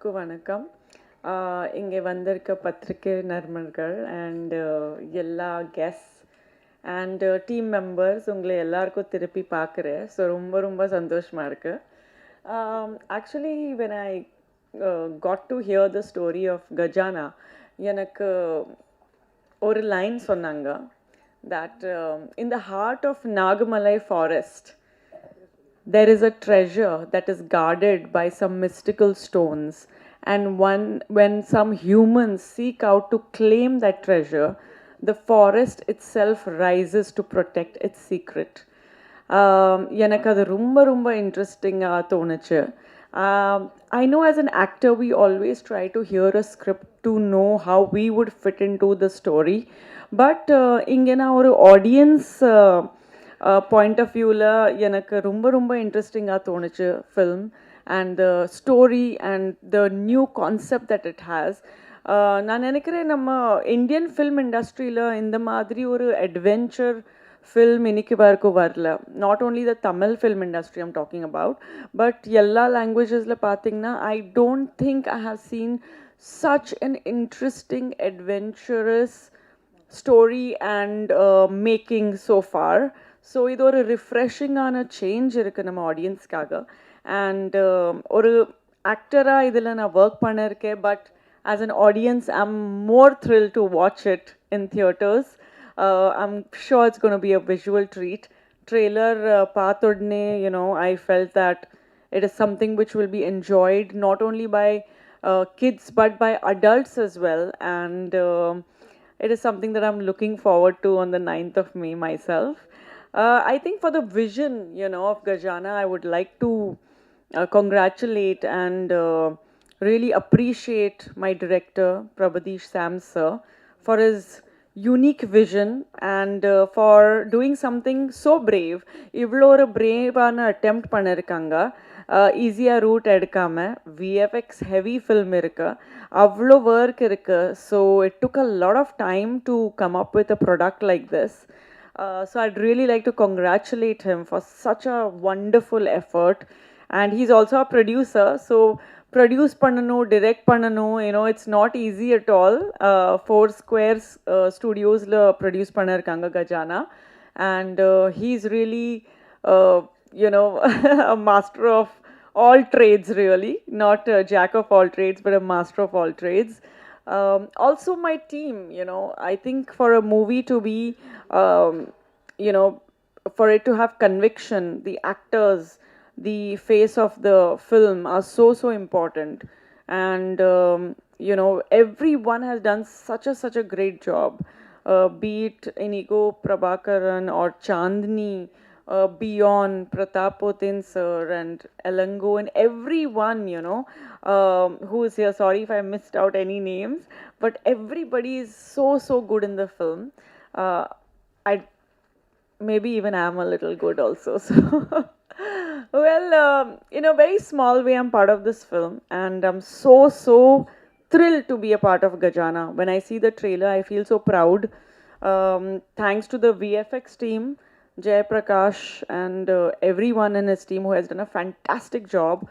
அனைவருக்கும் வணக்கம். இங்கே வந்திருக்க பத்திரிகை நர்மர்கள் அண்டு எல்லா கெஸ்ட் அண்டு டீம் மெம்பர்ஸ் உங்களை எல்லாருக்கும் திருப்பி பார்க்குறேன். ஸோ ரொம்ப ரொம்ப சந்தோஷமாக இருக்குது actually when I got to hear the story of Gajana எனக்கு ஒரு லைன் சொன்னாங்க. That in the heart of Nagamalai forest there is a treasure that is guarded by some mystical stones and one when some humans seek out to claim that treasure the forest itself rises to protect its secret um, எனக்கு அது ரொம்ப ரொம்ப இன்ட்ரெஸ்டிங்காக தோணுச்சு I know as an actor we always try to hear a script to know how we would fit in to the story but இங்கே நான் ஒரு audience point of வியூவில் எனக்கு ரொம்ப ரொம்ப இன்ட்ரெஸ்டிங்காக தோணுச்சு film and the story and the new concept that it has நான் நினைக்கிறேன் நம்ம இந்தியன் ஃபில்ம் இண்டஸ்ட்ரியில் இந்த மாதிரி ஒரு அட்வென்ச்சர் ஃபில்ம் இன்னைக்கு வரைக்கும் வரல. Not only the Tamil film industry I'm talking about but எல்லா லாங்குவேஜஸில் பார்த்தீங்கன்னா I don't think I have seen such an interesting adventurous story and making so far so இது ஒரு ரிஃப்ரெஷிங்கான சேஞ்ச் இருக்குது நம்ம ஆடியன்ஸ்க்காக அண்ட் ஒரு ஆக்டராக இதில் நான் ஒர்க் பண்ணியிருக்கேன் but as an audience I'm more thrill to watch it in theatres I'm sure it's gonna be a visual treat trailer பார்த்த உடனே you know I felt that it is something which will be enjoyed not only by uh, kids but by adults as well. And um it is something that i'm looking forward to on the 9th of may myself. uh, i think for the vision you know of gajana i would like to uh, congratulate and uh, really appreciate my director prabhadish sam sir for his unique vision and uh, for doing something so brave இவ்வளோ ஒரு பிரேவான attempt பண்ணியிருக்காங்க ஈஸியாக root எடுக்காமல் VFX heavy film இருக்கு அவ்வளோ work இருக்கு so it took a lot of time to come up with a product like this so I'd really like to congratulate him for such a wonderful effort and he's also a producer so produce பண்ணணும் direct பண்ணணும் you know it's not easy at all uh, four squares uh, studiosல produce பண்ணிருக்காங்க Gajaana and uh, he's really uh, you know a master of all trades really not a jack of all trades but a master of all trades um, also my team you know i think for a movie to be um, you know for it to have conviction the actors the face of the film are so so important. And um, you know everyone has done such a such a great job. Uh, be it inigo prabhakaran or chandni uh, beyond pratapotin sir and elango and everyone you know um, who is here sorry if i missed out any names but everybody is so so good in the film uh, i maybe even I'm a little good also. So, well, um, in a very small way, I'm part of this film, and I'm so so thrilled to be a part of Gajana. When I see the trailer, I feel so proud. Um, thanks to the VFX team, Jay Prakash, and uh, everyone in his team who has done a fantastic job.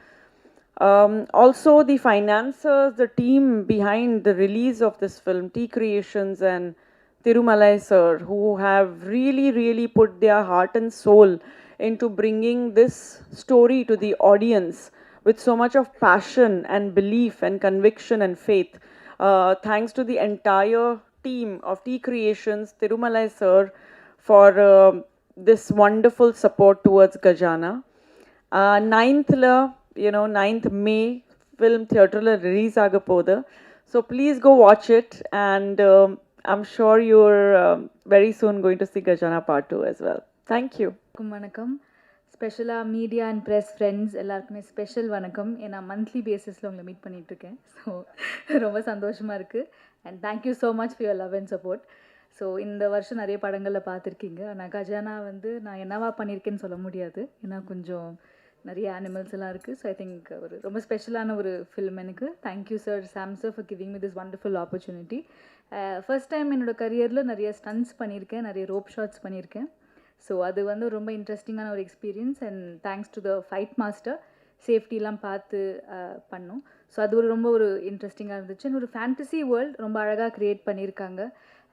Um, also, the financiers, the team behind the release of this film, T Creations and Tirumalai sir, who have really, really put their heart and soul into bringing this story to the audience with so much of passion and belief and conviction and faith. Uh, thanks to the entire team of T Creations, Tirumalai sir, for um this wonderful support towards Gajana. Uh, ninthல you know 9th May film theaterல release agapoda. so please go watch it and um, I'm sure you're um, very soon going to see Gajana part 2 as well. Thank you. வணக்கம் வணக்கம் ஸ்பெஷலாக media and press friends எல்லாருக்குமே special வணக்கம் ஏன்னா monthly பேசிஸில் உங்களை meet பண்ணிகிட்ருக்கேன் so ரொம்ப சந்தோஷமாக இருக்குது and thank you so much for your love and support so இந்த வருஷம் நிறைய படங்களில் பார்த்துருக்கீங்க. ஆனால் கஜானா வந்து நான் என்னவா பண்ணியிருக்கேன்னு சொல்ல முடியாது. ஏன்னா கொஞ்சம் நிறைய அனிமல்ஸ் எல்லாம் இருக்குது ஸோ ஐ திங்க் ஒரு ரொம்ப ஸ்பெஷலான ஒரு ஃபில்ம் எனக்கு. Thank you sir Sam sir for giving me this wonderful opportunity first time என்னோட கரியரில் நிறைய ஸ்டன்ஸ் பண்ணியிருக்கேன். நிறைய ரோப் ஷாட்ஸ் பண்ணியிருக்கேன். ஸோ அது வந்து ரொம்ப இன்ட்ரெஸ்டிங்கான ஒரு experience and thanks to the fight master சேஃப்டிலாம் பார்த்து uh, பண்ணோம். ஸோ அது ஒரு ரொம்ப ஒரு இன்ட்ரெஸ்டிங்காக இருந்துச்சு. And ஒரு ஃபேண்டசி வேர்ல்ட் ரொம்ப அழகாக க்ரியேட் பண்ணியிருக்காங்க.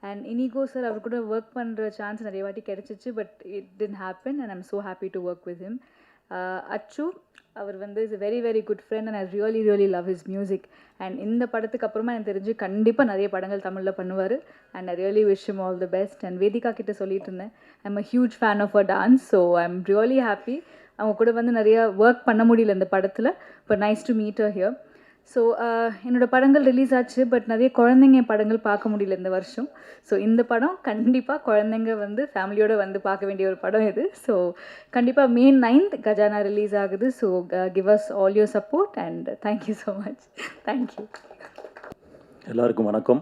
அண்ட் இனிகோ சார் அவர் கூட ஒர்க் பண்ணுற சான்ஸ் நிறைய வாட்டி கிடச்சிச்சு but it didn't happen and I'm so happy to work with him Achu அவர் வந்து is very very good friend and I really really love is music and இந்த படத்துக்கு அப்புறமா எனக்கு தெரிஞ்சு கண்டிப்பாக நிறைய படங்கள் தமிழில் பண்ணுவார். And I really wish him all the best and Vedika கிட்ட சொல்லிட்டு இருந்தேன். I'm a huge fan of a dance so I'm really happy அவங்க கூட வந்து நிறைய ஒர்க் பண்ண முடியல இந்த படத்தில் but nice to meet a here so uh, என்னோட படங்கள் ரிலீஸ் ஆச்சு பட் நிறைய குழந்தைங்க படங்கள் பார்க்க முடியல இந்த வருஷம். ஸோ இந்த படம் கண்டிப்பாக குழந்தைங்க வந்து ஃபேமிலியோடு வந்து பார்க்க வேண்டிய ஒரு படம் இது. ஸோ கண்டிப்பாக மே நைன்த் கஜானா ரிலீஸ் ஆகுது. So give us all your support and thank you so much thank you எல்லாருக்கும் வணக்கம்.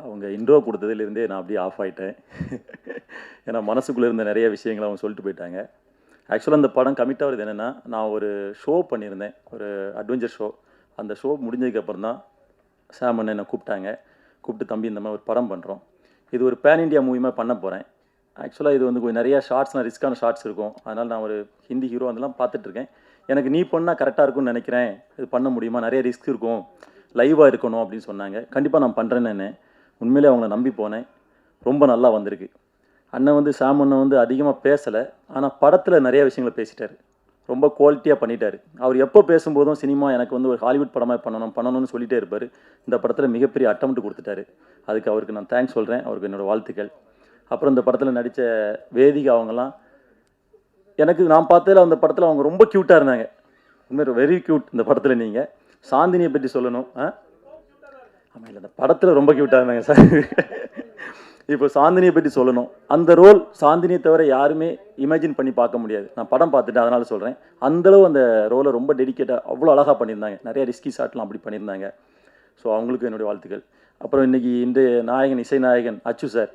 அவங்க இன்ட்ரோ கொடுத்ததுலேருந்தே நான் அப்படியே ஆஃப் ஆயிட்டேன். ஏன்னா மனசுக்குள்ளே இருந்த நிறைய விஷயங்களை அவங்க சொல்லிட்டு போயிட்டாங்க. ஆக்சுவலாக அந்த படம் கமிட் ஆகிறது என்னென்னா நான் ஒரு ஷோ பண்ணியிருந்தேன். ஒரு அட்வென்ச்சர் ஷோ அந்த ஷோ முடிஞ்சதுக்கப்புறம் தான் சாமன் என்னை கூப்பிட்டாங்க. கூப்பிட்டு தம்பி இந்த மாதிரி ஒரு படம் பண்ணுறோம் இது ஒரு பேன் இண்டியா மூவிமாக பண்ண போகிறேன் ஆக்சுவலாக இது வந்து கொஞ்சம் நிறையா ஷார்ட்ஸ் நான் ரிஸ்க்கான ஷார்ட்ஸ் இருக்கும். அதனால் நான் ஒரு ஹிந்தி ஹீரோ அதெல்லாம் பார்த்துட்ருக்கேன் எனக்கு நீ பண்ணால் கரெக்டாக இருக்கும்னு நினைக்கிறேன். இது பண்ண முடியுமா? நிறைய ரிஸ்க் இருக்கும். லைவாக இருக்கணும் அப்படின்னு சொன்னாங்க. கண்டிப்பாக நான் பண்ணுறேன்னு உண்மையிலே அவங்கள நம்பி போனேன். ரொம்ப நல்லா வந்திருக்கு. அண்ணன் வந்து சாம் அண்ணன் வந்து அதிகமாக பேசலை. ஆனால் படத்தில் நிறைய விஷயங்களை பேசிட்டார். ரொம்ப குவாலிட்டியாக பண்ணிட்டார். அவர் எப்போ பேசும்போதும் சினிமா எனக்கு வந்து ஒரு ஹாலிவுட் படமாக பண்ணணும் பண்ணணும்னு சொல்லிட்டே இருப்பார். இந்த படத்தில் மிகப்பெரிய அட்டம்ப்ட் கொடுத்துட்டாரு. அதுக்கு அவருக்கு நான் தேங்க்ஸ் சொல்கிறேன் அவருக்கு என்னோடய வாழ்த்துக்கள். அப்புறம் இந்த படத்தில் நடித்த வேதிகா அவங்கெல்லாம் எனக்கு நான் பார்த்ததில் அந்த படத்தில் அவங்க ரொம்ப க்யூட்டாக இருந்தாங்க. உண்மையாக வெரி க்யூட் இந்த படத்தில் நீங்கள் சாந்தினியை பற்றி சொல்லணும் ஆ? ஆமாம் இல்லை இந்த படத்தில் ரொம்ப க்யூட்டாக இருந்தாங்க சார். இப்போ சாந்தினியை பற்றி சொல்லணும். அந்த ரோல் சாந்தினியை தவிர யாருமே இமேஜின் பண்ணி பார்க்க முடியாது. நான் படம் பார்த்துட்டு அதனால் சொல்கிறேன் அந்தளவு அந்த ரோலை ரொம்ப டெடிக்கேட்டாக அவ்வளோ அழகாக பண்ணியிருந்தாங்க. நிறைய ரிஸ்கி ஷாட்லாம் அப்படி பண்ணியிருந்தாங்க. ஸோ அவங்களுக்கு என்னுடைய வாழ்த்துக்கள். அப்புறம் இன்னைக்கு இன்றைய நாயகன் இசை நாயகன் அச்சு சார்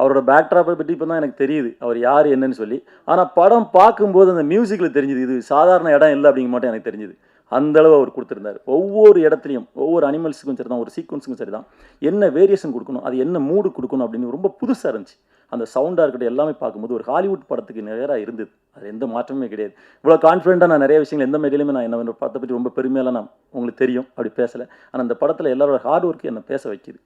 அவரோட பேக்ட்ராப்பை பற்றி இப்போ தான் எனக்கு தெரியுது. அவர் யார் என்னன்னு சொல்லி. ஆனால் படம் பார்க்கும்போது அந்த மியூசிக்கில் தெரிஞ்சுது. இது சாதாரண இடம் இல்லை அப்படிங்க மட்டும் எனக்கு தெரிஞ்சுது. அந்த அளவு அவர் கொடுத்துருந்தார். ஒவ்வொரு இடத்துலையும் ஒவ்வொரு அனிமல்ஸுக்கும் சரி தான் ஒரு சீக்வன்ஸுக்கும் சரி தான் என்ன வேரியேஷன் கொடுக்கணும் அது என்ன மூடு கொடுக்கணும் அப்படின்னு ரொம்ப புதுசாக இருந்துச்சு. அந்த சவுண்டாக இருக்கட்டும் எல்லாமே பார்க்கும்போது ஒரு ஹாலிவுட் படத்துக்கு நேராக இருந்தது. அது எந்த மாற்றமே கிடையாது. இவ்வளோ கான்ஃபிடென்ட்டாக நான் நிறைய விஷயங்கள் எந்த மேடையிலுமே நான் என்ன படத்தை பற்றி ரொம்ப பெருமையெல்லாம் நான் உங்களுக்கு தெரியும் அப்படி பேசலை. ஆனால் அந்த படத்தில் எல்லாரோட ஹார்ட் ஒர்க்கு என்னை பேச வைக்கிது.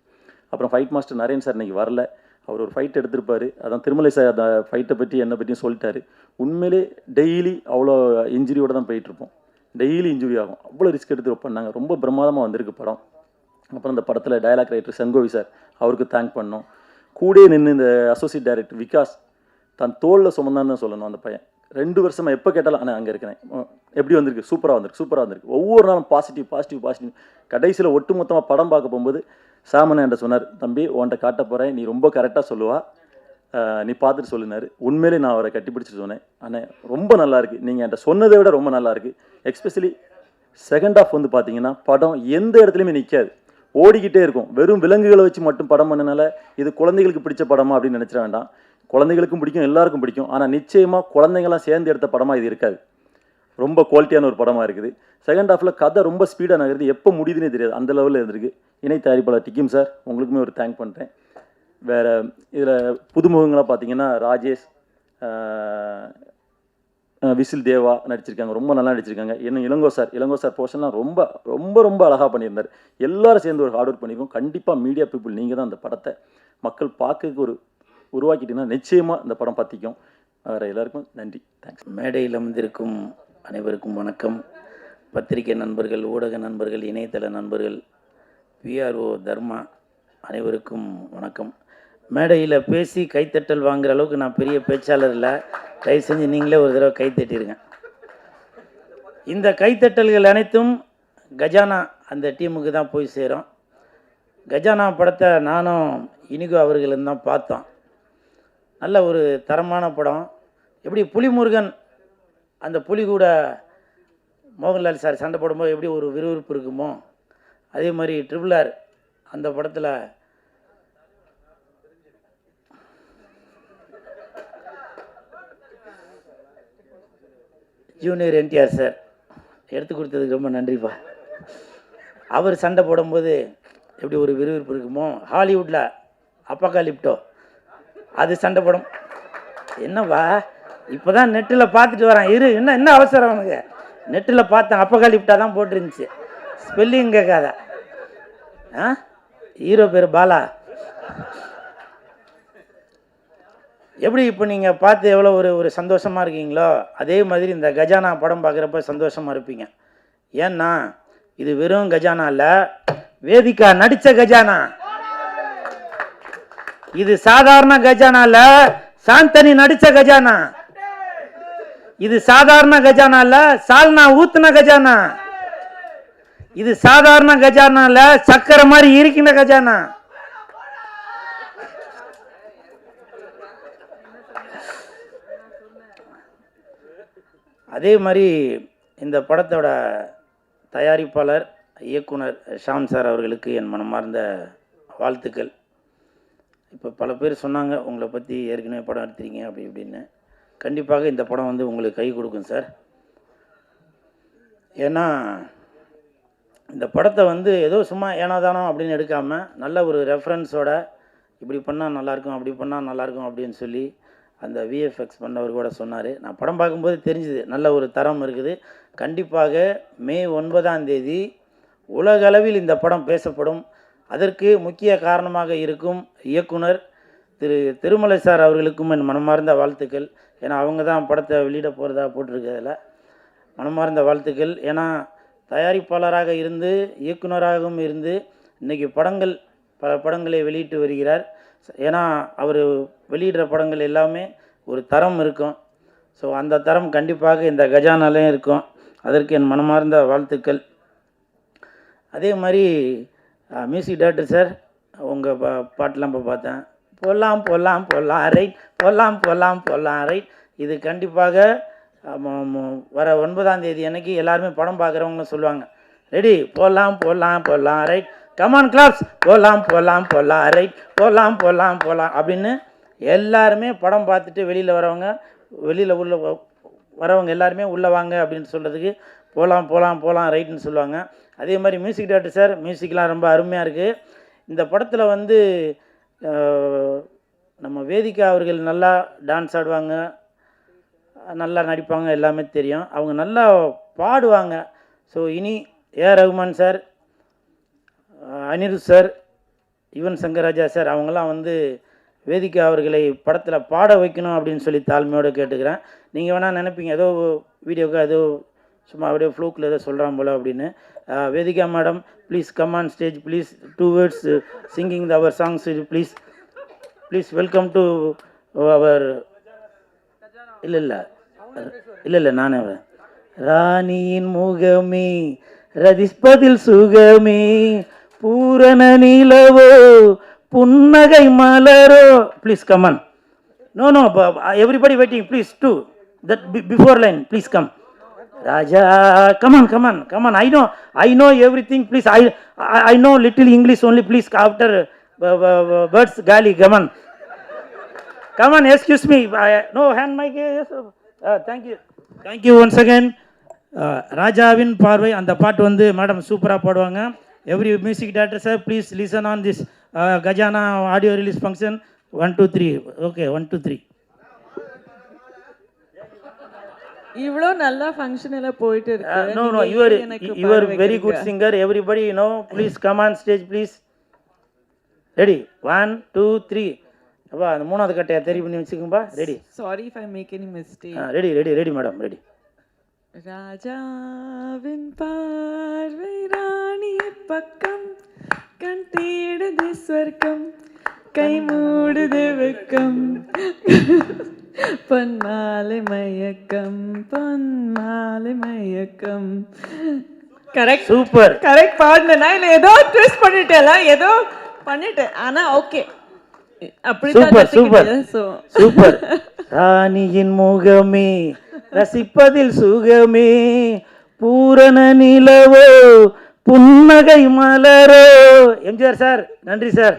அப்புறம் ஃபைட் மாஸ்டர் நரேன் சார் இன்னைக்கு வரல. அவர் ஒரு ஃபைட் எடுத்திருப்பார். அதான் திருமலை சார் அந்த ஃபைட்டை பற்றி என்னை பற்றியும் சொல்லிட்டாரு. உண்மையிலே டெய்லி அவ்வளோ இன்ஜுரியோடு தான் போயிட்டுருப்போம் டெய்லி இன்ஜுரி ஆகும். அவ்வளோ ரிஸ்க் எடுத்து பண்ணாங்க. ரொம்ப பிரமாதமாக வந்திருக்கு படம். அப்புறம் இந்த படத்தில் டயலாக் ரைட்டர் செங்கோவி சார் அவருக்கு தேங்க் பண்ணோம். கூடயே நின்று இந்த அசோசியேட் டைரக்டர் விகாஸ் தன் தோளில் சுமந்தான்னு தான் சொல்லணும் அந்த பையன். ரெண்டு வருஷமாக எப்போ கேட்டாலும் ஆனால் அங்கே இருக்கிறேன். எப்படி வந்திருக்கு? சூப்பராக வந்திருக்கு சூப்பராக வந்திருக்கு. ஒவ்வொரு நாளும் பாசிட்டிவ் பாசிட்டிவ் பாசிட்டிவ் கடைசியில் ஒட்டுமொத்தமாக படம் பார்க்க போகும்போது சாமன் என்கிட்ட சொன்னார் தம்பி உன்கிட்ட காட்ட போகிறேன் நீ ரொம்ப கரெக்டாக சொல்லுவா. நீ பார்த்துட்டு சொல்லினார். உண்மையிலே நான் அவரை கட்டி பிடிச்சிட்டு சொன்னேன். ஆனால் ரொம்ப நல்லா நீங்கள் என்கிட்ட சொன்னதை விட ரொம்ப நல்லாயிருக்கு எக்ஸ்பெஷலி செகண்ட் ஆஃப் வந்து பார்த்தீங்கன்னா படம் எந்த இடத்துலையுமே நிற்காது ஓடிக்கிட்டே இருக்கும். வெறும் விலங்குகளை வச்சு மட்டும் படம் பண்ணனால இது குழந்தைகளுக்கு பிடிச்ச படமா அப்படின்னு நினச்சிட வேண்டாம். குழந்தைகளுக்கும் பிடிக்கும் எல்லாருக்கும் பிடிக்கும். ஆனால் நிச்சயமாக குழந்தைங்களாம் சேர்ந்து எடுத்த படமாக இது இருக்காது. ரொம்ப குவாலிட்டியான ஒரு படமாக இருக்குது. செகண்ட் ஹாஃபில் கதை ரொம்ப ஸ்பீடாக நகருது எப்போ முடியுதுன்னே தெரியாது. அந்த லெவலில் இருந்திருக்கு. இணை தயாரிப்பாளர் டிக்கிம் சார் உங்களுக்குமே ஒரு தேங்க் பண்ணுறேன் வேறு இதில் புதுமுகங்களாக பார்த்தீங்கன்னா ராஜேஷ் விசில் தேவா நடிச்சிருக்காங்க. ரொம்ப நல்லா நடிச்சிருக்காங்க. இன்னும் இளங்கோ சார் இளங்கோ சார் போர்ஷன்லாம் ரொம்ப ரொம்ப ரொம்ப அழகாக பண்ணியிருந்தார். எல்லாரும் சேர்ந்து ஒரு ஹார்ட் ஒர்க் பண்ணியிருக்கோம் கண்டிப்பாக மீடியா பீப்புள் நீங்கள் தான் அந்த படத்தை மக்கள் பார்க்கறதுக்கு ஒரு உருவாக்கிட்டீங்கன்னா நிச்சயமாக இந்த படம் பற்றிக்கும் வேறு எல்லாருக்கும் நன்றி. தேங்க்ஸ் மேடையில் அமர்ந்திருக்கும் அனைவருக்கும் வணக்கம். பத்திரிகை நண்பர்கள் ஊடக நண்பர்கள் இணையதள நண்பர்கள் பிஆர்ஓ தர்மா அனைவருக்கும் வணக்கம். மேடையில் பேசி கைத்தட்டல் வாங்குற அளவுக்கு நான் பெரிய பேச்சாளர் இல்லை. தயவு செஞ்சு நீங்களே ஒரு தடவை கைத்தட்டிருங்க இந்த கைத்தட்டல்கள் அனைத்தும் கஜானா அந்த டீமுக்கு தான் போய் சேரும். கஜானா படத்தை நானும் இனிகோ அவர்களும் தான் பார்த்தோம். நல்ல ஒரு தரமான படம். எப்படி புலிமுருகன் அந்த புலி கூட மோகன்லால் சார் சண்டை போடும்போது எப்படி ஒரு விறுவிறுப்பு இருக்குமோ அதே மாதிரி ட்ரிபிள் ஆர் அந்த படத்தில் ஜூனியர் என்டிஆர் சார் எடுத்து கொடுத்ததுக்கு ரொம்ப நன்றிப்பா. அவர் சண்டை போடும்போது எப்படி ஒரு விறுவிறுப்பு இருக்குமோ ஹாலிவுட்டில் அப்பக்காலிப்டோ அது சண்டை போடும். என்னவா இப்போ தான் நெட்டில் பார்த்துட்டு வரேன். இரு என்ன என்ன அவசரம் அவனுக்கு நெட்டில் பார்த்தேன் அப்பக்காலிப்டா தான் போட்டிருந்துச்சு. ஸ்பெல்லிங் கேட்காத. ஆ? ஹீரோ பேர் பாலா. எப்படி இப்போ நீங்கள் பார்த்து எவ்வளோ ஒரு ஒரு சந்தோஷமாக இருக்கீங்களோ அதே மாதிரி இந்த கஜானா படம் பார்க்குறப்ப சந்தோஷமாக இருப்பீங்க. ஏன்னா இது வெறும் கஜானா இல்லை வேதிகா நடித்த கஜானா. இது சாதாரண கஜானா இல்லை சாந்தனி நடித்த கஜானா. இது சாதாரண கஜானா இல்லை சால்னா ஊத்துன கஜானா. இது சாதாரண கஜானா இல்லை சக்கரை மாதிரி இருக்கின்ற கஜானா. அதே மாதிரி இந்த படத்தோட தயாரிப்பாளர் இயக்குனர் ஷாம் சார் அவர்களுக்கு என் மனமார்ந்த வாழ்த்துக்கள். இப்போ பல பேர் சொன்னாங்க உங்களை பற்றி ஏற்கனவே படம் எடுத்துறீங்க அப்படி இப்படின்னு. கண்டிப்பாக இந்த படம் வந்து உங்களுக்கு கை கொடுக்கும் சார். ஏன்னா இந்த படத்தை வந்து ஏதோ சும்மா ஏனாதானோ அப்படின்னு எடுக்காமல் நல்ல ஒரு ரெஃபரன்ஸோட இப்படி பண்ணால் நல்லாயிருக்கும் அப்படி பண்ணால் நல்லாயிருக்கும் அப்படின்னு சொல்லி அந்த விஎஃப்எக்ஸ் பண்ணவர் கூட சொன்னார். நான் படம் பார்க்கும்போது தெரிஞ்சுது நல்ல ஒரு தரம் இருக்குது. கண்டிப்பாக மே ஒன்பதாம் தேதி உலகளவில் இந்த படம் பேசப்படும். அதற்கு முக்கிய காரணமாக இருக்கும் இயக்குனர் திரு திருமலை சார் அவர்களுக்கும் என் மனமார்ந்த வாழ்த்துக்கள். ஏன்னா அவங்க தான் படத்தை வெளியிட போகிறதா போட்டிருக்கிறதுல. மனமார்ந்த வாழ்த்துக்கள். ஏன்னா தயாரிப்பாளராக இருந்து இயக்குனராகவும் இருந்து இன்றைக்கி படங்கள் பல படங்களை வெளியிட்டு வருகிறார். ஏன்னா அவர் வெளியிடுற படங்கள் எல்லாமே ஒரு தரம் இருக்கும். ஸோ அந்த தரம் கண்டிப்பாக இந்த கஜானாலையும் இருக்கும். அதற்கு என் மனமார்ந்த வாழ்த்துக்கள். அதே மாதிரி மியூசிக் டேரக்டர் சார் உங்கள் பா பாட்டெலாம் இப்போ பார்த்தேன். போடலாம் போடலாம் போடலாம் ரைட் போடலாம் போடலாம் போடலாம் ரைட் இது கண்டிப்பாக வர ஒன்பதாம் தேதி அன்னைக்கு எல்லாருமே படம் பார்க்குறவங்கன்னு சொல்லுவாங்க. ரெடி போடலாம் போடலாம் போடலாம் ரைட் கமான் கிளாப்ஸ் போகலாம் போகலாம் போகலாம் ரைட் போகலாம் போகலாம் போகலாம் அப்படின்னு எல்லாருமே படம் பார்த்துட்டு வெளியில் வரவங்க வெளியில் உள்ள வ- வரவங்க எல்லாருமே உள்ளே வாங்க அப்படின்னு சொல்கிறதுக்கு போகலாம் போகலாம் போகலாம் ரைட்னு சொல்லுவாங்க. அதே மாதிரி மியூசிக் டேரக்டர் சார் மியூசிக்லாம் ரொம்ப அருமையாக இருக்குது இந்த படத்தில் வந்து நம்ம வேதிகா அவர்கள் நல்லா டான்ஸ் ஆடுவாங்க. நல்லா நடிப்பாங்க எல்லாமே தெரியும். அவங்க நல்லா பாடுவாங்க. ஸோ இனி A Rahman sir Anirudh sir Yuvan Shankar Raja sir அவங்களாம் வந்து வேதிகா அவர்களை படத்தில் பாட வைக்கணும் அப்படின்னு சொல்லி தாழ்மையோடு கேட்டுக்கிறேன் நீங்கள் வேணால் நினைப்பீங்க ஏதோ வீடியோக்கு ஏதோ சும்மா அப்படியே ஃப்ளூக்கில் ஏதோ சொல்கிறான் போல அப்படின்னு Vedika madam please come on stage please two words singing our songs please please welcome to our இல்லை இல்லை இல்லை இல்லை நானே வரேன். ராணியின் முகமே ரதிஸ்பதில் சுகமே பூரண நிலவோ புன்னகை மலரோ. Please come on no no everybody waiting please do that before line please come Raja come on come on come on I know I know everything please I I know little English only please after birds காலி come on come on excuse me no hand mike thank you thank you once again ராஜாவின் பார்வை அந்த பாட்டு வந்து madam சூப்பராக பாடுவாங்க. Every music director sir please listen on this Gajana audio release function one two three okay one two three இவ்வளோ நல்லா function எல்லாம் போயிட்டு இருக்கு. நோ நீங்க நோ எப்படி யுவர் எனக்கு யுவர் பாட வெரி குட் வைக்கிறீங்க? Singer everybody you know please come on stage please ready one two three அப்பா அந்த மூணாவது கட்டையை தெரி பண்ணி வச்சுக்கோப்பா ready Sorry if I make any mistake. Ready ready ready madam ready ராஜாவின் பார்வை ராணி பக்கம் கண் தேடுது ஸ்வர்க்கம் கை மூடுது வெக்கம். பொன் மாலை மயக்கம் பொன் மாலை மயக்கம். கரெக்ட் சூப்பர் கரெக்ட் பாடினா இல்லை ஏதோ ட்விஸ்ட் பண்ணிட்டேல? ஏதோ பண்ணிட்டேன். ஆனா okay super super so super ராணியின் முகமே ரசிப்பதில் சுகமே. பூரண நிலவோ புன்னகை மலரோ. எம்ஜிஆர் சார் நன்றி சார்.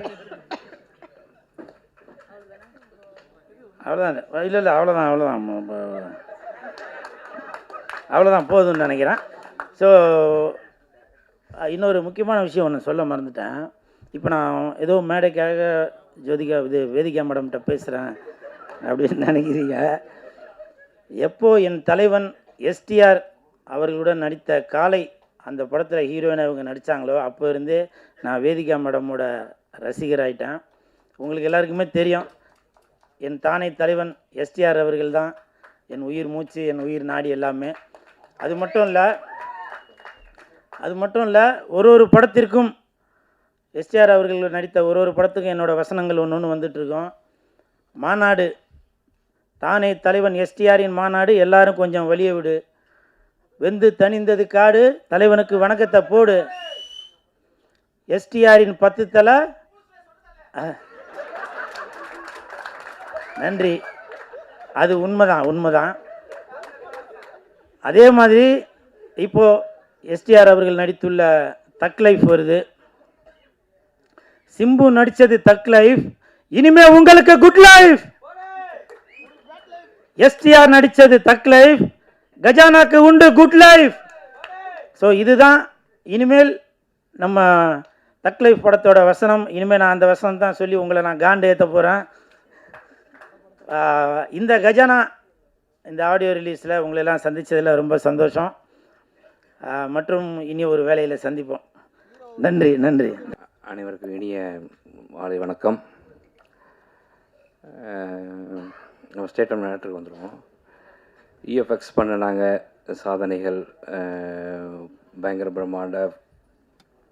அவ்வளோதான் இல்லை இல்லை அவ்வளோதான் அவ்வளோதான் அவ்வளோதான் போதும்னு நினைக்கிறேன். ஸோ இன்னொரு முக்கியமான விஷயம் ஒன்று சொல்ல மறந்துட்டேன். இப்போ நான் ஏதோ மேடைக்காக ஜோதிகா இது வேதிகா மேடம்கிட்ட பேசுகிறேன் அப்படின்னு நினைக்கிறீங்க. எப்போ என் தலைவன் எஸ்டிஆர் அவர்களுடன் நடித்த காலை அந்த படத்தில் ஹீரோயினாக இவங்க நடித்தாங்களோ அப்போ இருந்தே நான் வேதிகா மேடமோட ரசிகராயிட்டேன் உங்களுக்கு எல்லாருக்குமே தெரியும் என் தானே தலைவன் எஸ்டிஆர் அவர்கள் தான் என் உயிர் மூச்சு என் உயிர் நாடி எல்லாமே. அது மட்டும் இல்லை அது மட்டும் இல்லை ஒரு ஒரு படத்திற்கும் எஸ்டிஆர் அவர்கள் நடித்த ஒரு ஒரு படத்துக்கும் என்னோடய வசனங்கள் ஒன்று ஒன்று வந்துட்டுருக்கோம் மாநாடு தானே தலைவன் எஸ்டிஆரின் மாநாடு எல்லாரும் கொஞ்சம் வெளியே விடு. வெந்து தணிந்தது காடு தலைவனுக்கு வணக்கத்தை போடு. எஸ்டிஆரின் பத்து தலை. நன்றி. அது உண்மைதான் உண்மைதான். அதே மாதிரி இப்போ எஸ்டிஆர் அவர்கள் நடித்துள்ள தக் லைஃப் வருது. சிம்பு நடித்தது தக் லைஃப் இனிமே உங்களுக்கு குட் லைஃப்! எஸ்டிஆர் நடித்தது தக் லைஃப் கஜானாக்கு உண்டு குட் லைஃப். ஸோ இதுதான் இனிமேல் நம்ம தக் லைஃப் படத்தோட வசனம். இனிமேல் நான் அந்த வசனம் தான் சொல்லி உங்களை நான் காண்டு ஏற்ற போகிறேன் இந்த கஜானா இந்த ஆடியோ ரிலீஸில் உங்களெல்லாம் சந்தித்ததில் ரொம்ப சந்தோஷம். மற்றும் இனி ஒரு வேலையில் சந்திப்போம். நன்றி நன்றி. அனைவருக்கும் இனிய மாலை வணக்கம். நம்ம ஸ்டேட்மெண்ட் நேரத்துக்கு வந்துடுவோம் இஎஃப்எக்ஸ் பண்ணினாங்க சாதனைகள் பயங்கர பிரம்மாண்ட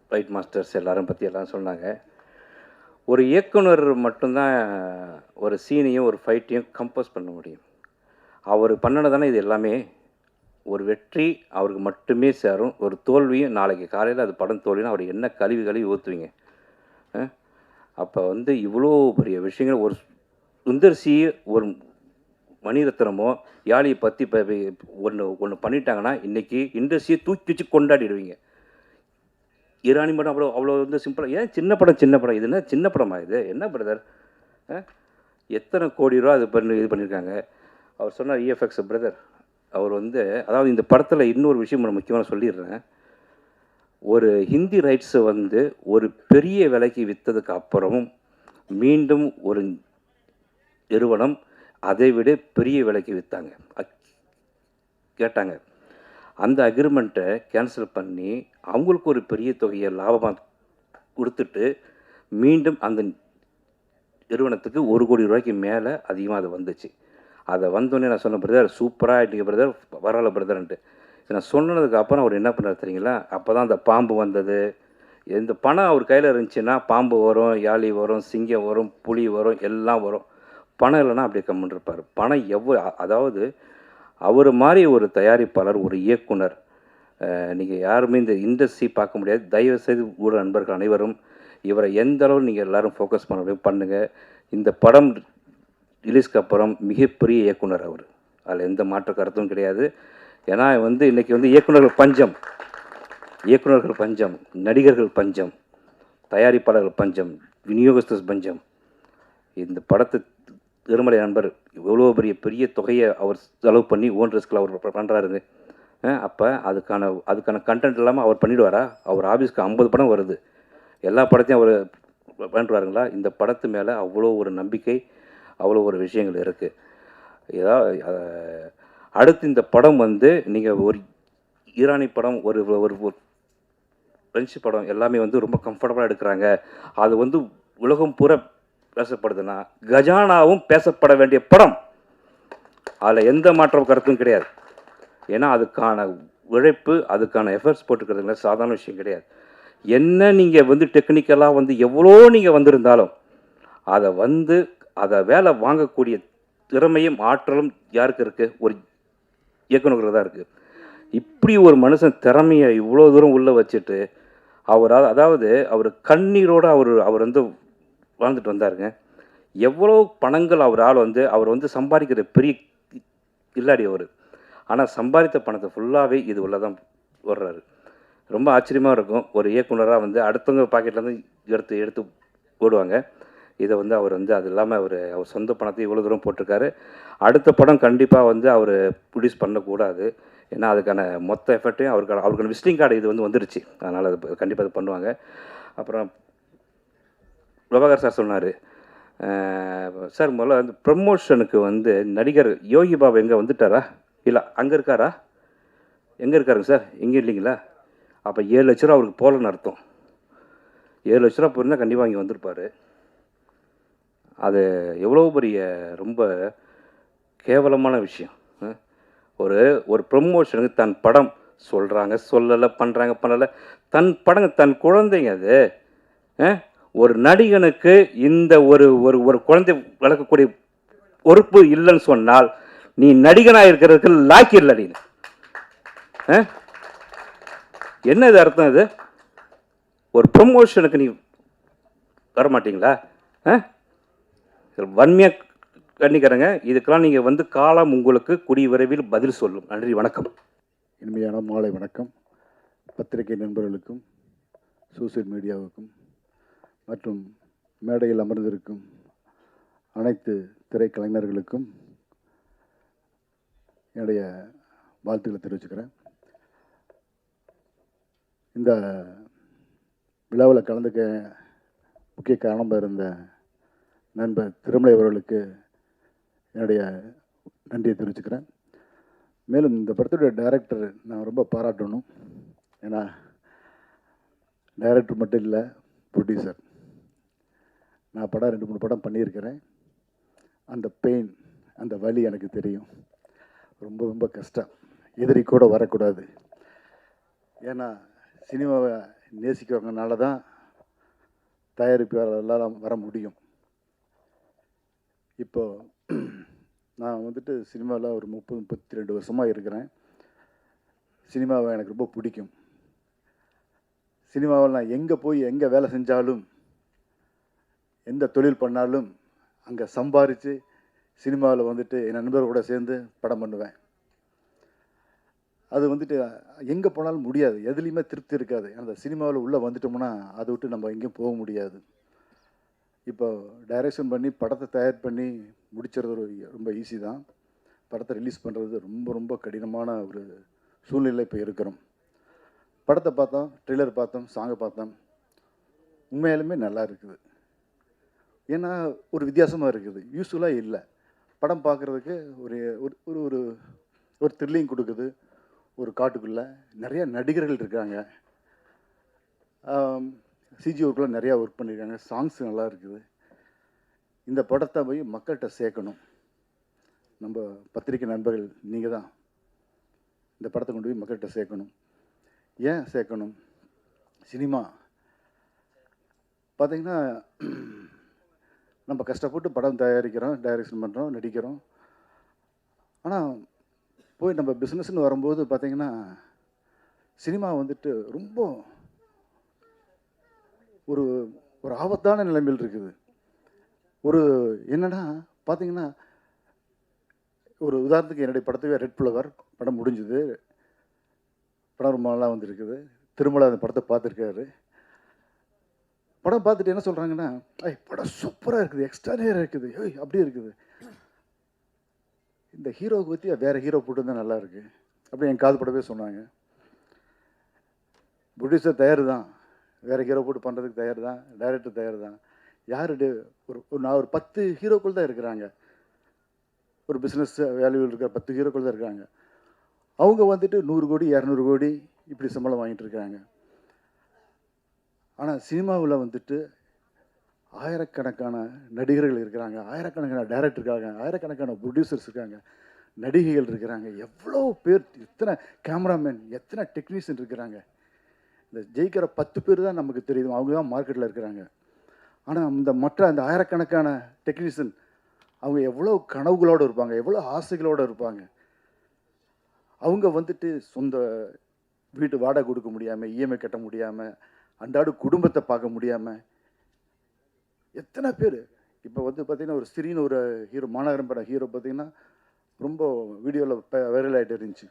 ஃப்ளைட் மாஸ்டர்ஸ் எல்லாரும் பற்றி எல்லாம் சொன்னாங்க. ஒரு இயக்குனர் மட்டும்தான் ஒரு சீனையும் ஒரு ஃபைட்டையும் கம்போஸ் பண்ண முடியும். அவர் பண்ணினது தானே இது எல்லாமே. ஒரு வெற்றி அவருக்கு மட்டுமே சேரும். ஒரு தோல்வியும் நாளைக்கு காலையில் அது படம் தோல்வினா அவர் என்ன கழுவி கழுவி ஊற்றுவீங்க அப்போ வந்து இவ்வளோ பெரிய விஷயங்கள். ஒரு சுந்தர் ஒரு மணிரத்னமோ யாழியை பற்றி இப்போ ஒன்று ஒன்று பண்ணிட்டாங்கன்னா இன்றைக்கி இண்டஸ்ட்ரியை தூக்கி வச்சு கொண்டாடிடுவீங்க. ஈரானி படம் அவ்வளோ அவ்வளோ வந்து சிம்பிளாக ஏன் சின்ன படம் சின்ன படம்? இது என்ன சின்ன படமா இது? என்ன பிரதர் எத்தனை கோடி ரூபா அது பண்ணி இது பண்ணியிருக்காங்க? அவர் சொன்னார் இஎஃப்எக்ஸ் பிரதர் அவர் வந்து அதாவது இந்த படத்தில் இன்னொரு விஷயம் நான் முக்கியமாக சொல்லிடுறேன். ஒரு ஹிந்தி ரைட்ஸை வந்து ஒரு பெரிய விலைக்கு விற்றதுக்கு அப்புறம் மீண்டும் ஒரு நிறுவனம் அதை விட பெரிய விலைக்கு விற்றாங்க கேட்டாங்க. அந்த அக்ரிமெண்ட்டை கேன்சல் பண்ணி அவங்களுக்கு ஒரு பெரிய தொகையை லாபமாக கொடுத்துட்டு மீண்டும் அந்த நிறுவனத்துக்கு ஒரு கோடி ரூபாய்க்கு மேலே அதிகமாக அது வந்துச்சு. அதை வந்தோடனே நான் சொன்ன பிரதர் சூப்பராக ஆகிட்டீங்க பிரதர் வரல பிரதர்ன்ட்டு நான் சொன்னதுக்கு அப்புறம் அவர் என்ன பண்ணார் தெரியுங்களா? அப்போ தான் அந்த பாம்பு வந்தது. இந்த பணம் அவர் கையில் இருந்துச்சுன்னா பாம்பு வரும் யாழி வரும் சிங்கம் வரும் புலி வரும் எல்லாம் வரும். பணம் இல்லைன்னா அப்படியே கம்முன்னு இருப்பார். பணம் எவ்வளோ அதாவது அவர் மாதிரி ஒரு தயாரிப்பாளர் ஒரு இயக்குனர் நீங்கள் யாருமே இந்த இண்டஸ்ட்ரி பார்க்க முடியாது. தயவு செய்து ஊட நண்பர்கள் அனைவரும் இவரை எந்த அளவு நீங்கள் எல்லோரும் ஃபோக்கஸ் பண்ண முடியும் பண்ணுங்கள் இந்த படம் ரிலீஸ்க்கு அப்புறம் மிகப்பெரிய இயக்குனர் அவர். அதில் எந்த மாற்று கருத்தும் கிடையாது. ஏன்னா வந்து இன்றைக்கி வந்து இயக்குனர்கள் பஞ்சம். இயக்குனர்கள் பஞ்சம் நடிகர்கள் பஞ்சம் தயாரிப்பாளர்கள் பஞ்சம் விநியோகஸ்தர் பஞ்சம். இந்த படத்தை திருமலை நண்பர் இவ்வளோ பெரிய பெரிய தொகையை அவர் செலவு பண்ணி ஓன் ரிஸ்கில் அவர் பண்ணுறாருங்க அப்போ அதுக்கான அதுக்கான கண்டென்ட் இல்லாமல் அவர் பண்ணிவிடுவாரா அவர் ஆஃபீஸ்க்கு ஐம்பது படம் வருது. எல்லா படத்தையும் அவர் பண்ணுறாருங்களா இந்த படத்து மேலே அவ்வளோ ஒரு நம்பிக்கை அவ்வளோ ஒரு விஷயங்கள் இருக்குது ஏதாவது அடுத்து இந்த படம் வந்து நீங்கள் ஒரு ஈரானி படம் ஒரு ஒரு ஃப்ரெஞ்சு படம் எல்லாமே வந்து ரொம்ப கம்ஃபர்டபுளாக எடுக்கிறாங்க. அது வந்து உலகம் பூரா பேசப்படுதுன்னா கஜானாவும் பேசப்பட வேண்டிய படம். அதில் எந்த மாற்றம் கருத்தும் கிடையாது. ஏன்னா அதுக்கான உழைப்பு அதுக்கான எஃபர்ட்ஸ் போட்டுக்கிறதுல சாதாரண விஷயம் கிடையாது. என்ன நீங்கள் வந்து டெக்னிக்கலாக வந்து எவ்வளோ நீங்கள் வந்திருந்தாலும் அதை வந்து அதை வேலை வாங்கக்கூடிய திறமையும் ஆற்றலும் யாருக்கு இருக்குது ஒரு இயக்குநருக்கு தான் இருக்குது இப்படி ஒரு மனுஷன் திறமையை இவ்வளோ தூரம் உள்ளே வச்சுட்டு அவரால் அதாவது அவர் கண்ணீரோடு அவர் அவர் வந்து வாழ்ந்துட்டு வந்தாருங்க. எவ்வளோ பணங்கள் அவரால் வந்து அவர் வந்து சம்பாதிக்கிற பெரிய இல்லாடி அவர். ஆனால் சம்பாதித்த பணத்தை ஃபுல்லாகவே இது உள்ள தான் வர்றாரு ரொம்ப ஆச்சரியமாக இருக்கும். ஒரு இயக்குனராக வந்து அடுத்தவங்க பாக்கெட்லேருந்து எடுத்து எடுத்து போடுவாங்க இதை வந்து அவர் வந்து அது இல்லாமல் அவர் அவர் சொந்த பணத்தை இவ்வளோ தூரம் போட்டிருக்காரு. அடுத்த படம் கண்டிப்பாக வந்து அவர் ப்ரொடியூஸ் பண்ணக்கூடாது. ஏன்னா அதுக்கான மொத்த எஃபர்ட்டையும் அவருக்கான அவருக்கான விசிட்டிங் கார்டு இது வந்து வந்துருச்சு. அதனால் அது கண்டிப்பாக அது பண்ணுவாங்க. அப்புறம் பிரபாகர் சார் சொன்னார். சார் முதல்ல அந்த ப்ரமோஷனுக்கு வந்து நடிகர் யோகி பாபு எங்கே வந்துட்டாரா? இல்லை அங்கே இருக்காரா? எங்கே இருக்காருங்க சார்? எங்கே இல்லைங்களா? அப்போ ஏழு லட்ச ரூபா அவருக்கு போகலன்னு அர்த்தம். ஏழு லட்ச ரூபா போயிருந்தால் கண்டிப்பாக இங்கே வந்திருப்பார். அது எவ்வளோ பெரிய ரொம்ப கேவலமான விஷயம். ஒரு ஒரு ப்ரமோஷனுக்கு தன் படம் சொல்கிறாங்க சொல்லலை பண்ணுறாங்க பண்ணலை. தன் படங்க தன் குழந்தைங்க அது. ஒரு நடிகனுக்கு இந்த ஒரு ஒரு ஒரு குழந்தை வளர்க்கக்கூடிய பொறுப்பு இல்லைன்னு சொன்னால் நீ நடிகனாக இருக்கிறதுக்கு லாக்கி இல்லை நீ. என்ன இது அர்த்தம் இது? ஒரு ப்ரொமோஷனுக்கு நீ வரமாட்டீங்களா? ஆ? வன்மையாக கண்டிக்கிறேங்க இதுக்கெல்லாம் நீங்கள் வந்து காலம் உங்களுக்கு கூடிய விரைவில் பதில் சொல்லும். நன்றி வணக்கம். இனிமையான மாலை வணக்கம். பத்திரிகை நண்பர்களுக்கும் சோசியல் மீடியாவுக்கும் மற்றும் மேடையில் அமர்ந்திருக்கும் அனைத்து திரைக்கலைஞர்களுக்கும் என்னுடைய வாழ்த்துக்களை தெரிவிச்சுக்கிறேன். இந்த விழாவில் கலந்துக்க முக்கிய காரணமாக இருந்த நண்பர் திருமலை அவர்களுக்கு என்னுடைய நன்றியை தெரிவிச்சுக்கிறேன். மேலும் இந்த படத்துடைய டைரக்டர் நான் ரொம்ப பாராட்டணும். ஏன்னா டைரக்டர் மட்டும் இல்லை ப்ரொடியூசர். நான் படம் ரெண்டு மூணு படம் பண்ணியிருக்கிறேன். அந்த பெயின் அந்த வலி எனக்கு தெரியும். ரொம்ப ரொம்ப கஷ்டம். எதிரி கூட வரக்கூடாது. ஏன்னா சினிமாவை நேசிக்கிறவங்கனால தான் தயாரிப்பாளர்களால் வர முடியும். இப்போ நான் வந்துட்டு சினிமாவில் ஒரு முப்பது முப்பத்தி ரெண்டு வருஷமாக இருக்கிறேன். சினிமாவை எனக்கு ரொம்ப பிடிக்கும். சினிமாவில் நான் எங்கே போய் எங்கே வேலை செஞ்சாலும் எந்த தொழில் பண்ணாலும் அங்கே சம்பாரித்து சினிமாவில் வந்துட்டு என் நண்பர் கூட சேர்ந்து படம் பண்ணுவேன். அது வந்துட்டு எங்கே போனாலும் முடியாது. எதுலேயுமே திருப்தி இருக்காது. அந்த சினிமாவில் உள்ளே வந்துட்டோம்னா அதை விட்டு நம்ம எங்கேயும் போக முடியாது. இப்போ டைரக்ஷன் பண்ணி படத்தை தயார் பண்ணி முடிச்சுறது ஒரு ரொம்ப ஈஸி தான். படத்தை ரிலீஸ் பண்ணுறது ரொம்ப ரொம்ப கடினமான ஒரு சூழ்நிலை இப்போ இருக்கிறோம். படத்தை பார்த்தோம் ட்ரெய்லர் பார்த்தோம் சாங்கை பார்த்தோம். உண்மையாலுமே நல்லா இருக்குது. ஏன்னா ஒரு வித்தியாசமாக இருக்குது. யூஸ்ஃபுல்லாக இல்லை. படம் பார்க்குறதுக்கு ஒரு ஒரு ஒரு ஒரு ஒரு த்ரில்லிங் கொடுக்குது. ஒரு காட்டுக்குள்ளே நிறைய நடிகர்கள் இருக்காங்க. சிஜி ஒர்க்கெலாம் நிறையா ஒர்க் பண்ணியிருக்காங்க சாங்ஸ் நல்லா இருக்குது. இந்த படத்தை போய் மக்கள்கிட்ட சேர்க்கணும். நம்ம பத்திரிக்கை நண்பர்கள் நீங்கள் தான். இந்த படத்தை கொண்டு போய் மக்கள்கிட்ட சேர்க்கணும். ஏன் சேர்க்கணும்? சினிமா. பார்த்திங்கன்னா நம்ம கஷ்டப்பட்டு படம் தயாரிக்கிறோம் டைரக்ஷன் பண்ணுறோம் நடிக்கிறோம். ஆனால் போய் நம்ம பிஸ்னஸ்ன்னு வரும்போது பார்த்திங்கன்னா சினிமா வந்துட்டு ரொம்ப ஒரு ஒரு ஆபத்தான நிலைமையில் இருக்குது. ஒரு என்னன்னா பார்த்தீங்கன்னா ஒரு உதாரணத்துக்கு என்னுடைய படத்துக்கு ரெட் ஃபுல்லவர் படம் முடிஞ்சுது. படம் ரொம்ப நல்லா வந்திருக்குது. திருமலை அந்த படத்தை பார்த்துருக்காரு. படம் பார்த்துட்டு என்ன சொல்கிறாங்கன்னா ஐய் படம் சூப்பராக இருக்குது எக்ஸ்ட்ரானியராக இருக்குது. ஏய் அப்படியே இருக்குது. இந்த ஹீரோவுக்கு பற்றி வேறு ஹீரோ போட்டு நல்லா இருக்குது அப்படி என் காது படவே சொன்னாங்க. ப்ரொடியூசர் தயார் தான் வேறு ஹீரோ போட்டு பண்ணுறதுக்கு தயார் தான் டைரக்டர் தயார் தான் யார் ஒரு ஒரு நான் ஒரு பத்து ஹீரோக்கள் தான் இருக்கிறாங்க. ஒரு பிஸ்னஸ் வேல்யூவில் இருக்கிற பத்து ஹீரோக்கள் தான் இருக்காங்க அவங்க வந்துட்டு நூறு கோடி இரநூறு கோடி இப்படி சம்பளம் வாங்கிட்டு இருக்காங்க ஆனால் சினிமாவில் வந்துட்டு ஆயிரக்கணக்கான நடிகர்கள் இருக்கிறாங்க. ஆயிரக்கணக்கான டைரக்டர் இருக்காங்க. ஆயிரக்கணக்கான ப்ரொடியூசர்ஸ் இருக்காங்க. நடிகைகள் இருக்கிறாங்க. எவ்வளோ பேர் எத்தனை கேமராமேன் எத்தனை டெக்னீஷியன் இருக்கிறாங்க. இந்த ஜெயிக்கிற பத்து பேர் தான் நமக்கு தெரியுது அவங்க தான் மார்க்கெட்டில் இருக்கிறாங்க. ஆனால் இந்த மற்ற அந்த ஆயிரக்கணக்கான டெக்னீஷியன் அவங்க எவ்வளோ கனவுகளோடு இருப்பாங்க. எவ்வளோ ஆசைகளோடு இருப்பாங்க. அவங்க வந்துட்டு சொந்த வீட்டு வாடகை கொடுக்க முடியாமல் இஎம்ஐ கட்ட முடியாமல் அன்றாட குடும்பத்தை பார்க்க முடியாமல் எத்தனை பேர்? இப்போ வந்து பார்த்திங்கன்னா ஒரு ஸ்திரீன்னு ஒரு ஹீரோ மாநகரம் படம் ஹீரோ பார்த்தீங்கன்னா ரொம்ப வீடியோவில் வைரல் ஆகிட்டு இருந்துச்சு.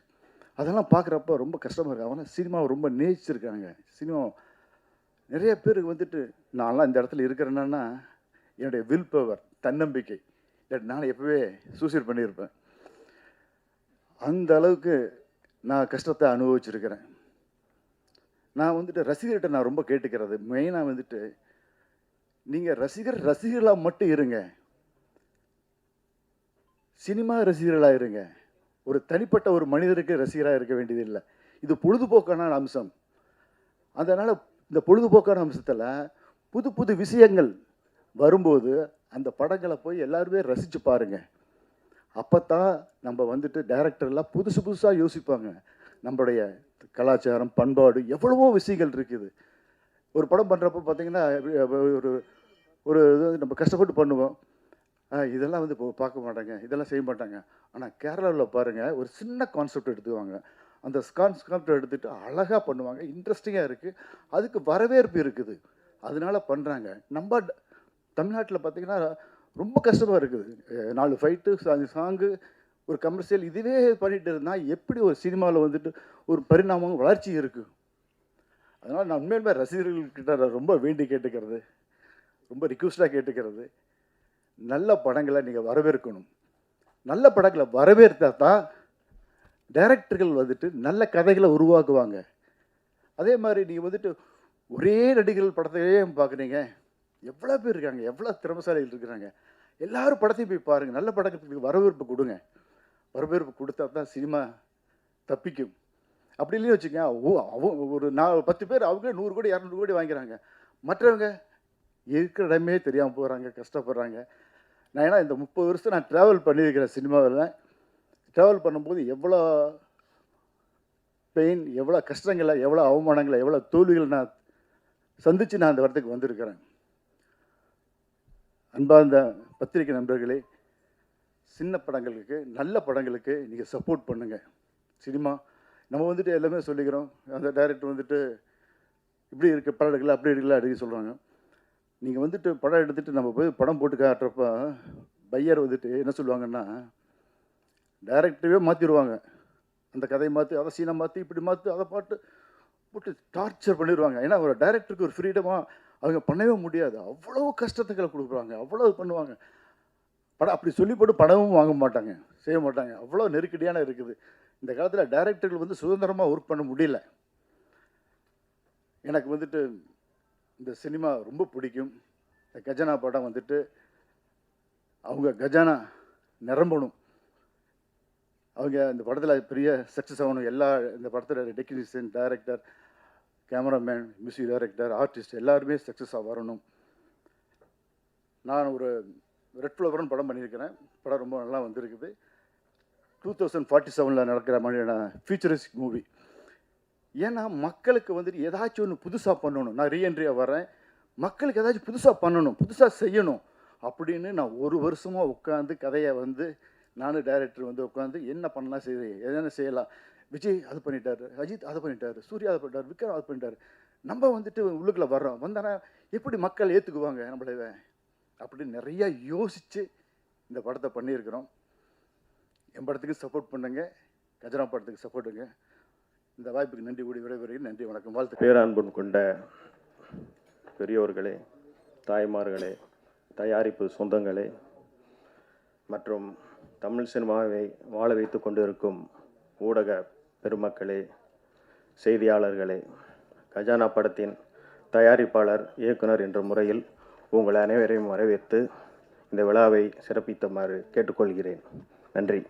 அதெல்லாம் பார்க்குறப்ப ரொம்ப கஷ்டமாக இருக்குது அவனால் சினிமாவை ரொம்ப நேசிச்சிருக்காங்க. சினிமா நிறைய பேருக்கு வந்துட்டு நான்லாம் இந்த இடத்துல இருக்கிறேன்னா என்னுடைய வில் பவர் தன்னம்பிக்கை. நான் எப்போவே சூசைட் பண்ணியிருப்பேன். அந்த அளவுக்கு நான் கஷ்டத்தை அனுபவிச்சிருக்கிறேன். நான் வந்துட்டு ரசிகர்கிட்ட நான் ரொம்ப கேட்டுக்கிறது. மெயினாக வந்துட்டு நீங்கள் ரசிகர் ரசிகர்களாக மட்டும் இருங்க. சினிமா ரசிகர்களாக இருங்க. ஒரு தனிப்பட்ட ஒரு மனிதருக்கு ரசிகராக இருக்க வேண்டியதில்லை இது பொழுதுபோக்கான அம்சம். அதனால் இந்த பொழுதுபோக்கான அம்சத்தில் புது புது விஷயங்கள் வரும்போது அந்த படங்களை போய் எல்லாருமே ரசித்து பாருங்கள் அப்போ தான் நம்ம வந்துட்டு டைரக்டர்லாம் புதுசு புதுசாக யோசிப்பாங்க. நம்மளுடைய கலாச்சாரம் பண்பாடு எவ்வளவோ விஷயங்கள் இருக்குது. ஒரு படம் பண்ணுறப்ப பார்த்தீங்கன்னா ஒரு ஒரு இது வந்து நம்ம கஷ்டப்பட்டு பண்ணுவோம். இதெல்லாம் வந்து இப்போ பார்க்க மாட்டாங்க இதெல்லாம் செய்ய மாட்டாங்க. ஆனால் கேரளாவில் பாருங்கள் ஒரு சின்ன கான்செப்ட் எடுத்துவாங்க அந்த கான்செப்ட் எடுத்துகிட்டு அழகாக பண்ணுவாங்க இன்ட்ரெஸ்டிங்காக இருக்குது அதுக்கு வரவேற்பு இருக்குது. அதனால பண்ணுறாங்க நம்ம தமிழ்நாட்டில் பார்த்திங்கன்னா ரொம்ப கஷ்டமாக இருக்குது. நாலு ஃபைட்டு சாங்கு ஒரு கமர்ஷியல் இதுவே பண்ணிட்டு இருந்தால் எப்படி ஒரு சினிமாவில் வந்துட்டு ஒரு பரிணாமம் வளர்ச்சி இருக்குது அதனால் நான் உண்மையுமே ரசிகர்கள்கிட்ட நான் ரொம்ப வேண்டி கேட்டுக்கிறது ரொம்ப ரிக்வஸ்டாக கேட்டுக்கிறது நல்ல படங்களை நீங்கள் வரவேற்கணும். நல்ல படங்களை வரவேற்றா தான் டைரக்டர்கள் வந்துட்டு நல்ல கதைகளை உருவாக்குவாங்க. அதே மாதிரி நீங்கள் வந்துட்டு ஒரே நடிகர்கள் படத்தையே பார்க்குறீங்க. எவ்வளோ பேர் இருக்காங்க எவ்வளோ திறமசாலிகள் இருக்கிறாங்க. எல்லாரும் படத்தையும் போய் பாருங்கள் நல்ல படத்துக்கு வரவேற்பு கொடுங்க. வரவேற்பு கொடுத்தா தான் சினிமா தப்பிக்கும். அப்படி இல்லைன்னு வச்சுங்க ஓ அவங்க ஒரு நான் பத்து பேர் அவங்க நூறு கோடி இரநூறு கோடி வாங்கிறாங்க மற்றவங்க இருக்கிற இடமே தெரியாமல் போகிறாங்க கஷ்டப்படுறாங்க. நான் ஏன்னா இந்த முப்பது வருஷம் நான் ட்ராவல் பண்ணியிருக்கிறேன் சினிமாவில். ட்ராவல் பண்ணும்போது எவ்வளோ பெயின் எவ்வளோ கஷ்டங்களை எவ்வளோ அவமானங்களை எவ்வளோ தோல்விகள் நான் சந்தித்து நான் அந்த இடத்துக்கு வந்திருக்கிறேன். அன்பார்ந்த பத்திரிகை நண்பர்களே சின்ன படங்களுக்கு நல்ல படங்களுக்கு நீங்கள் சப்போர்ட் பண்ணுங்கள் சினிமா நம்ம வந்துட்டு எல்லாமே சொல்லிக்கிறோம். அந்த டைரக்டர் வந்துட்டு இப்படி இருக்க படம் எடுக்கல அப்படி எடுக்கல அப்படின்னு சொல்கிறாங்க நீங்கள் வந்துட்டு படம் எடுத்துட்டு நம்ம போய் படம் போட்டு காட்டுறப்ப பையர் வந்துட்டு என்ன சொல்லுவாங்கன்னா டைரக்டரவே மாற்றிடுவாங்க அந்த கதையை மாற்றி அதை சீனை மாற்றி இப்படி மாற்றி அதை பாட்டு போட்டு டார்ச்சர் பண்ணிடுவாங்க ஏன்னா ஒரு டைரக்டருக்கு ஒரு ஃப்ரீடமாக அவங்க பண்ணவே முடியாது. அவ்வளோ கஷ்டத்துக்களை கொடுக்குறாங்க. அவ்வளோ பண்ணுவாங்க. படம் அப்படி சொல்லி போட்டு படமும் வாங்க மாட்டாங்க செய்ய மாட்டாங்க. அவ்வளோ நெருக்கடியான இருக்குது. இந்த காலத்தில் டைரக்டர்கள் வந்து சுதந்திரமாக ஒர்க் பண்ண முடியல. எனக்கு வந்துட்டு இந்த சினிமா ரொம்ப பிடிக்கும். இந்த கஜானா படம் வந்துட்டு அவங்க கஜானா நிரம்பணும். அவங்க இந்த படத்தில் பெரிய சக்ஸஸ் ஆகணும் எல்லா இந்த படத்தில் technician director cameraman music director artist எல்லாருமே சக்ஸஸாக வரணும். நான் ஒரு ரெட் ஃப்ளவர்னு படம் பண்ணியிருக்கிறேன். படம் ரொம்ப நல்லா வந்திருக்குது. டூ தௌசண்ட் ஃபார்ட்டி செவனில் நடக்கிற மாதிரியான ஃபியூச்சரிஸ்டிக் மூவி ஏன்னா மக்களுக்கு வந்துட்டு ஏதாச்சும் ஒன்று புதுசாக பண்ணணும். நான் ரீஎன்ட்ரியாக வரேன் மக்களுக்கு ஏதாச்சும் புதுசாக பண்ணணும் புதுசாக செய்யணும் அப்படின்னு நான் ஒரு வருஷமாக உட்காந்து கதையை வந்து நானும் டைரக்டர் வந்து உட்காந்து என்ன பண்ணலாம் செய்ய என்னென்ன செய்யலாம். விஜய் அது பண்ணிட்டார் அஜித் அதை பண்ணிட்டார் சூர்யா அதை பண்ணிட்டாரு விக்ரம் அதை பண்ணிட்டாரு. நம்ம வந்துட்டு உள்ளுக்குள்ளே வர்றோம். வந்தானா எப்படி மக்கள் ஏற்றுக்குவாங்க நம்மள அப்படின்னு நிறைய யோசித்து இந்த படத்தை பண்ணியிருக்கிறோம். என் படத்துக்கு சப்போர்ட் பண்ணுங்க. கஜனா படத்துக்கு சப்போர்ட்டுங்க இந்த வாய்ப்புக்கு நன்றி கூடி விடைபெறுகிறேன். நன்றி வணக்கம் வாழ்த்து பேரான்பன் கொண்ட பெரியோர்களே தாய்மார்களே தயாரிப்பு சொந்தங்களே மற்றும் தமிழ் சினிமாவை வாழ வைத்து கொண்டிருக்கும் ஊடக பெருமக்களே செய்தியாளர்களே கஜானா படத்தின் தயாரிப்பாளர் இயக்குனர் என்ற முறையில் உங்கள் அனைவரையும் வரவேற்று இந்த விழாவை சிறப்பித்தமாறு கேட்டுக்கொள்கிறேன். நன்றி.